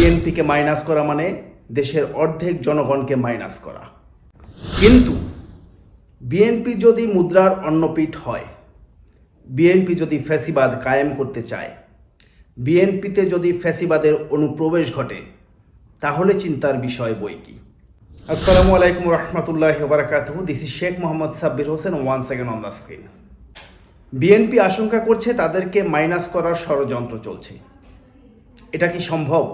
বিএনপিকে মাইনাস করা মানে দেশের অর্ধেক জনগণকে মাইনাস করা। কিন্তু বিএনপি যদি মুদ্রার অন্নপীঠ হয়, বিএনপি যদি ফ্যাসিবাদ কায়েম করতে চায়, বিএনপিতে যদি ফ্যাসিবাদের অনুপ্রবেশ ঘটে, তাহলে চিন্তার বিষয় বই কি? আসসালামু আলাইকুম রহমতুল্লাহ বারাকাতুহ this is Sheikh Mohammad Sabbir Hossain one second on the screen BNP আশঙ্কা করছে তাদেরকে মাইনাস করার ষড়যন্ত্র চলছে। এটা কি সম্ভব?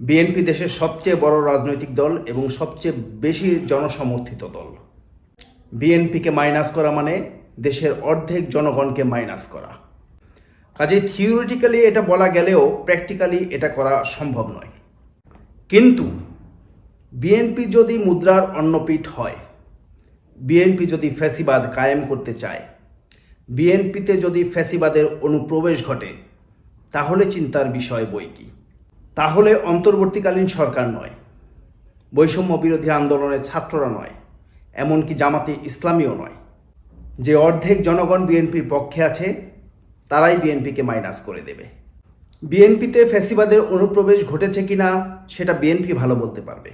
বিএনপি দেশের সবচেয়ে বড় রাজনৈতিক দল এবং সবচেয়ে বেশি জনসমর্থিত দল। বিএনপিকে মাইনাস করা মানে দেশের অর্ধেক জনগণকে মাইনাস করা। কাজে থিওরিটিক্যালি এটা বলা গেলেও প্র্যাকটিক্যালি এটা করা সম্ভব নয়। কিন্তু বিএনপি যদি মুদ্রার অন্নপীঠ হয়, বিএনপি যদি ফ্যাসিবাদ কায়েম করতে চায়, বিএনপিতে যদি ফ্যাসিবাদের অনুপ্রবেশ ঘটে, তাহলে চিন্তার বিষয় বই কি? তাহলে অন্তর্বর্তীকালীন সরকার নয়। বৈষম্য বিরোধী আন্দোলনের ছাত্ররা নয়, এমনকি জামাতে ইসলামীও নয়। যে অর্ধেক জনগণ বিএনপির পক্ষে আছে, তারাই বিএনপিকে মাইনাস করে দেবে। বিএনপিতে ফ্যাসিবাদের অনুপ্রবেশ ঘটেছে কিনা, সেটা বিএনপি ভালো বলতে পারবে।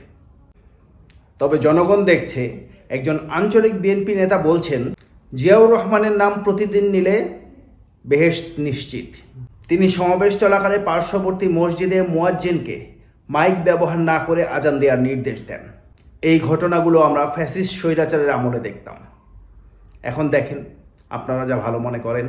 তবে জনগণ দেখছে, একজন আঞ্চলিক বিএনপি নেতা বলছেন, জিয়াউর রহমানের নাম প্রতিদিন নিলে বেহেশত নিশ্চিত। তিনি সমাবেশ চলাকালে পার্শ্ববর্তী মসজিদে মোয়াজ্জিনকে মাইক ব্যবহার না করে আজান দেওয়ার নির্দেশ দেন। এই ঘটনাগুলো আমরা ফ্যাসিস্ট স্বৈরাচারের আমলে দেখতাম। এখন দেখেন, আপনারা যা ভালো মনে করেন।